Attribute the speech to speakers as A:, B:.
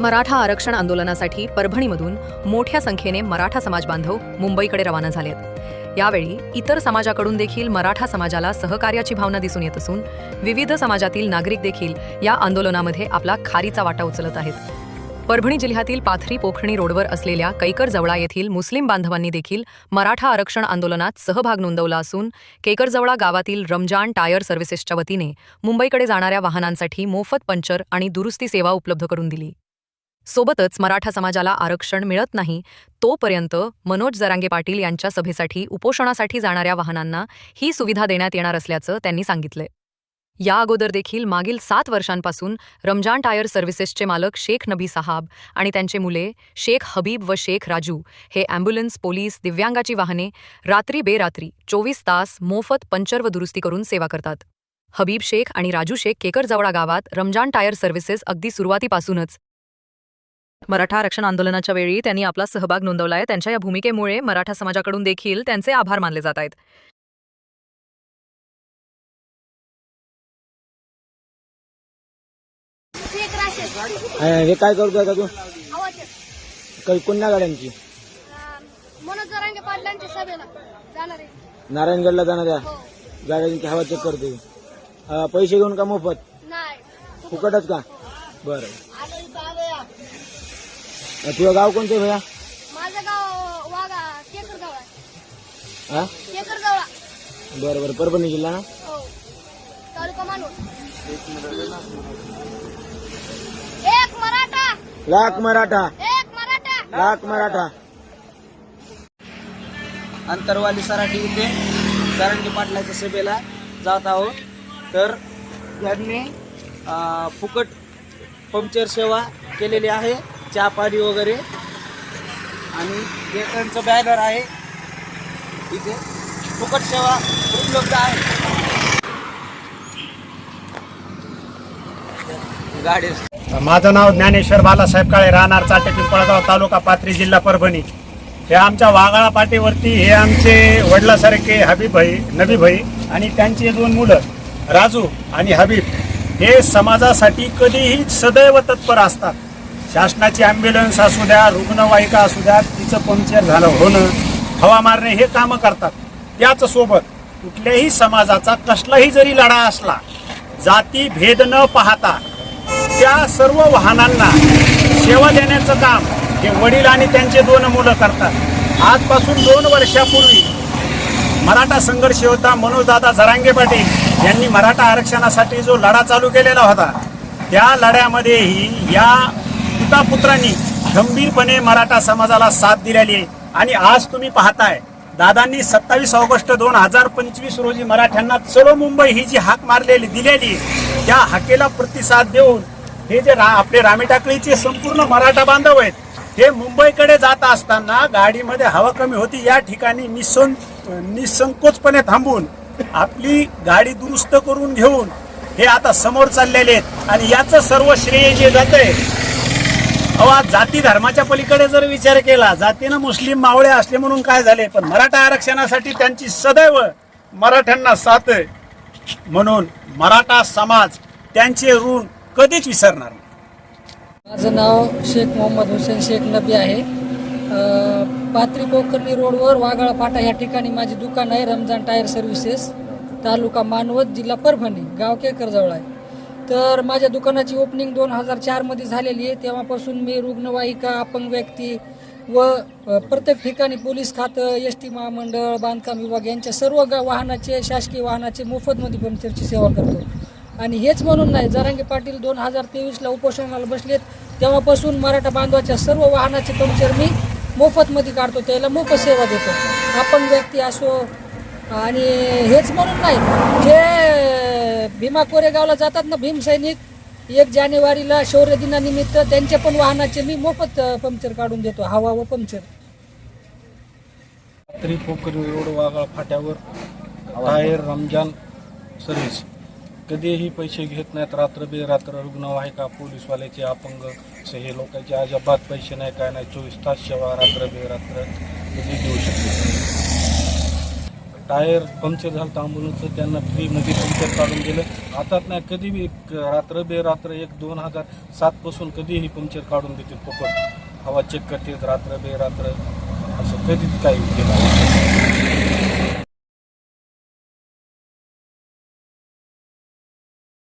A: मराठा आरक्षण आंदोलनासाठी परभणीमधून मोठ्या संख्येने मराठा समाज बांधव मुंबईकडे रवाना झालेत. यावेळी इतर समाजाकडून देखील मराठा समाजाला सहकार्याची भावना दिसून येत असून विविध समाजातील नागरिक देखील या आंदोलनामध्ये आपला खारीचा वाटा उचलत आहेत. परभणी जिल्ह्यातील पाथरी पोखणी रोडवर असलेल्या कैकर जवळा येथील मुस्लिम बांधवांनी देखील मराठा आरक्षण आंदोलनात सहभाग नोंदवला असून केकरजवळा गावातील रमजान टायर सर्व्हिसेसच्या वतीने मुंबईकडे जाणाऱ्या वाहनांसाठी मोफत पंचर आणि दुरुस्ती सेवा उपलब्ध करून दिली. सोबतच मराठा समाजाला आरक्षण मिळत नाही तोपर्यंत मनोज जरांगे पाटील यांच्या सभेसाठी उपोषणासाठी जाणाऱ्या वाहनांना ही सुविधा देण्यात येणार असल्याचं त्यांनी सांगितलंय या अगोदर देखील मागील सात वर्षांपासून रमजान टायर सर्व्हिसेसचे मालक शेख नबी साहाब आणि त्यांचे मुले शेख हबीब व शेख राजू हे अँब्युलन्स पोलीस दिव्यांगाची वाहने रात्री बेरात्री चोवीस तास मोफत पंचर व दुरुस्ती करून सेवा करतात. हबीब शेख आणि राजू शेख केकरजवळा गावात रमजान टायर सर्व्हिसेस अगदी सुरुवातीपासूनच मराठा आरक्षण आंदोलनाच्या वेळी त्यांनी आपला सहभाग नोंदवलाय. त्यांच्या या भूमिकेमुळे मराठा समाजाकडून देखील त्यांचे आभार मानले जात आहेत.
B: हे काय करतोय का तू? काही कोणत्या गाड्यांची?
C: मनोज जरांगे पाटलांच्या सभेला जाणार आहे.
B: नारायणगडला जाणाऱ्या
C: हो.
B: गाड्यांची हवा चेक करतोय. अं, पैसे घेऊन का मोफत?
C: नाही.
B: फुकटच का? बरं. तुझं गाव कोणतं भैया?
C: माझं गाव वागा केकर गाव आहे
B: हा?
C: केकर गाव
B: बरं बरं. परभणी जिल्हा ना?
C: हो. तालुका मानूर. एक मराठा.
B: लाख मराठा.
C: एक मराठा.
B: लाख मराठा.
D: अंतरवाली सराठी इथे जरांगी पाटलाच्या सभेला जात आहोत. तर यांनी अं, फुकट पंक्चर सेवा केलेली आहे. चहा पाणी वगैरे. आणि त्यांचं बॅनर आहे. इथे फुकट सेवा उपलब्ध आहे. गाडी
E: माझं नाव ज्ञानेश्वर बालासाहेब काळे राहणार चाटे पिंपळगाव तालुका पात्री जिल्हा परभणी. हे आमच्या वागळा पाटीवरती हे आमचे वडिलासारखे हबीब भाई नबी भाई आणि त्यांचे दोन मुलं राजू आणि हबीब हे समाजासाठी कधीही सदैव तत्पर असतात. शासनाची ॲम्ब्युलन्स असू द्या रुग्णवाहिका असू द्या तिचं पंक्चर झालं होणं हवा मारणे हे कामं करतात. त्याच सोबत कुठल्याही समाजाचा कसलाही जरी लढा असला जाती भेद न पाहता त्या सर्व वाहनांना सेवा देण्याचं काम हे वडील आणि त्यांचे दोन मुलं करतात. आजपासून दोन वर्षापूर्वी मराठा संघर्ष होता मनोजदादा झरांगे पाटील यांनी मराठा आरक्षणासाठी जो लढा चालू केलेला होता त्या लढ्यामध्येही या पिता पुत्रांनी गंभीरपणे मराठा समाजाला साथ दिलेली आहे. आणि आज तुम्ही पाहताय दादांनी सत्तावीस ऑगस्ट दोन हजार पंचवीस रोजी मराठ्यांना चलो मुंबई ही जी हाक मारलेली दिलेली त्या हाकेला प्रतिसाद देऊन हे जे रा आपले रामेटाकळीचे संपूर्ण मराठा बांधव आहेत हे मुंबईकडे जात असताना गाडीमध्ये हवा कमी होती या ठिकाणी निसं निसंकोचपणे थांबून आपली गाडी दुरुस्त करून घेऊन हे आता समोर चाललेले आहेत. आणि याचं सर्व श्रेय जे जातंय अहो आज जाती धर्माच्या पलीकडे जर विचार केला जातीनं मुस्लिम मावळे असले म्हणून काय झाले? पण मराठा आरक्षणासाठी त्यांची सदैव मराठ्यांना साथ आहे. म्हणून मराठा समाज त्यांचे ऋण कधीच विसरणार नाही.
F: माझं नाव शेख मोहम्मद हुसेन शेख नबी आहे. पात्री पोखर्णी रोडवर वागाळा फाटा या ठिकाणी माझी दुकान आहे रमजान टायर सर्व्हिसेस तालुका मानवत जिल्हा परभणी गाव केकरजवळ आहे. तर माझ्या दुकानाची ओपनिंग दोन हजार चारमध्ये झालेली आहे. तेव्हापासून मी रुग्णवाहिका अपंग व्यक्ती व प्रत्येक ठिकाणी पोलीस खातं एस टी महामंडळ बांधकाम विभाग यांच्या सर्व गा वाहनाचे शासकीय वाहनाचे मोफतमध्ये पंक्चरची सेवा करतो. आणि हेच म्हणून नाही जरांगे पाटील दोन हजार तेवीसला उपोषणाला बसलेत. तेव्हापासून मराठा बांधवाच्या सर्व वाहनाचे पंक्चर मी मोफतमध्ये काढतो. त्याला मोफत सेवा देतो. अपंग व्यक्ती असो आणि हेच म्हणून नाही. जे भीमा कोरेगावला जातात ना भीमसैनिक एक जानेवारीला शौर्य दिनानिमित्त त्यांच्या पण वाहनाचे मी मोफत पंक्चर काढून देतो हवा व पंक्चर.
E: तरी पोखरी रोड वागाळ फाट्यावर टायर रमजान सर्व्हिस कधीही पैसे घेत नाहीत रात्र बेरात्र रुग्णवाहिका पोलीसवाल्याचे अपंग हे लोकांचे अजिबात पैसे नाही काय नाही चोवीस तास सेवा रात्र बेरात्र कधी देऊ शकते
G: टायर पंक्चर झालं तर ॲम्ब्युलन्सचं त्यांना फ्रीमध्ये पंक्चर काढून दिलं. आता नाही कधी बी रात्र बेरात्र एक दोन हजार सातपासून कधीही पंक्चर काढून देते फुकट. हवा चेक करते रात्र बेरात्र असं कधीच काही केलं